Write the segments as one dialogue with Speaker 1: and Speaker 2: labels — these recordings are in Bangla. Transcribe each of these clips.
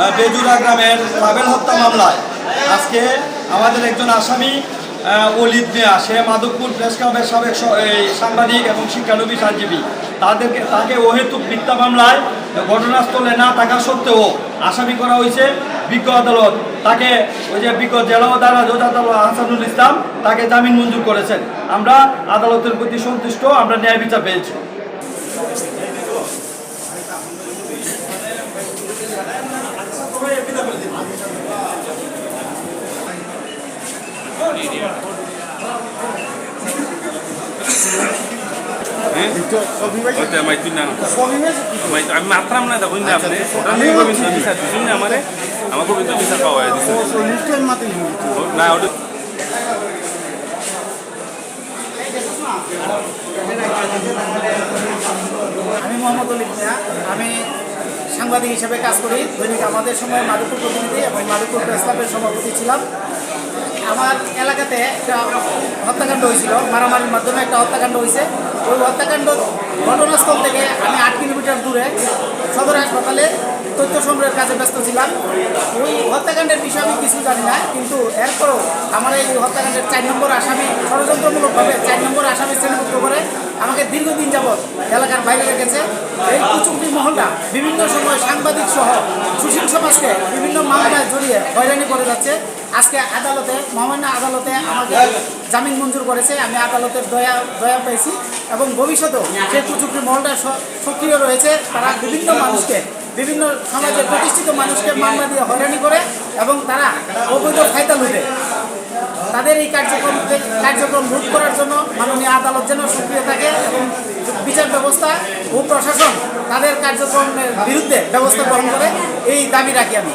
Speaker 1: বেজুরা গ্রামের ট্রাভেল হত্যা মামলায়। আজকে আমাদের একজন আসামি অলিদ মিয়া সে মাধবপুর প্রেস ক্লাবের সাবেক সাংবাদিক এবং শিক্ষানবিশ আইনজীবী। তাদেরকে তাকে অহেতুক মিথ্যা মামলায় ঘটনাস্থলে না থাকা সত্ত্বেও আসামি করা হয়েছে বিজ্ঞ আদালত। তাকে ওই যে বিজ্ঞ জেলা দ্বারা জজ আদালত হাসানুল ইসলাম তাকে জামিন মঞ্জুর করেছেন। আমরা আদালতের প্রতি সন্তুষ্ট, আমরা ন্যায় বিচার পেয়েছি
Speaker 2: ওইটা আমার তুই না আমার- আমি মাত্রাম না দেখুন না আপনি ওটা নিয়ে গোবিন্দ বিচার দিচ্ছেন না আমারে আমার গোবিন্দ বিচার পাওয়া দিচ্ছে না ওটা
Speaker 3: আমি মোহাম্মদ অলি মিয়া। আমি সাংবাদিক হিসেবে কাজ করি। দৈনিক আমাদের সময় মাধবপুর প্রতিনিধি এবং মাধবপুর প্রেস ক্লাবের সভাপতি ছিলাম। আমার এলাকাতে একটা হত্যাকাণ্ড হয়েছিল, মারামারির মাধ্যমে একটা হত্যাকাণ্ড হয়েছে। ওই হত্যাকাণ্ড ঘটনাস্থল থেকে আমি আট কিলোমিটার দূরে সদর হাসপাতালে তথ্য সংগ্রহের কাজে ব্যস্ত ছিলাম। ওই হত্যাকাণ্ডের বিষয়ে আমি কিছু জানি না, কিন্তু এরপরও আমার এই হত্যাকাণ্ডের চার নম্বর আসামি ষড়যন্ত্রমূলকভাবে চার নম্বর আসামি শ্রেণীভুক্ত করে আমাকে দীর্ঘদিন যাবৎ এলাকার বাইরে রেখেছে। এই কুচুকরি মহলটা বিভিন্ন সময় সাংবাদিক সহ সুশীল সমাজকে বিভিন্ন মামলায় জড়িয়ে হয়রানি করে যাচ্ছে। আজকে আদালতে, মহামান্য আদালতে আমাকে জামিন মঞ্জুর করেছে। আমি আদালতের দয়া দয়া পেয়েছি এবং ভবিষ্যতেও সেই কুচুকরি মহলটা সক্রিয় রয়েছে। তারা বিভিন্ন মানুষকে, বিভিন্ন সমাজের প্রতিষ্ঠিত মানুষকে মামলা দিয়ে হয়রানি করে এবং তারা অবৈধ ফায়দা লুটে তাদের এই কার্যক্রম কার্যক্রম রোধ করার জন্য মাননীয় আদালত যেন সক্রিয় থাকে এবং বিচার ব্যবস্থা ও প্রশাসন তাদের কার্যক্রমের বিরুদ্ধে ব্যবস্থা গ্রহণ করে এই দাবি রাখি আমি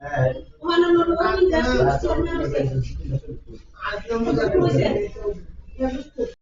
Speaker 4: এই একটা অবস্থা হ্যাঁ
Speaker 5: Gracias.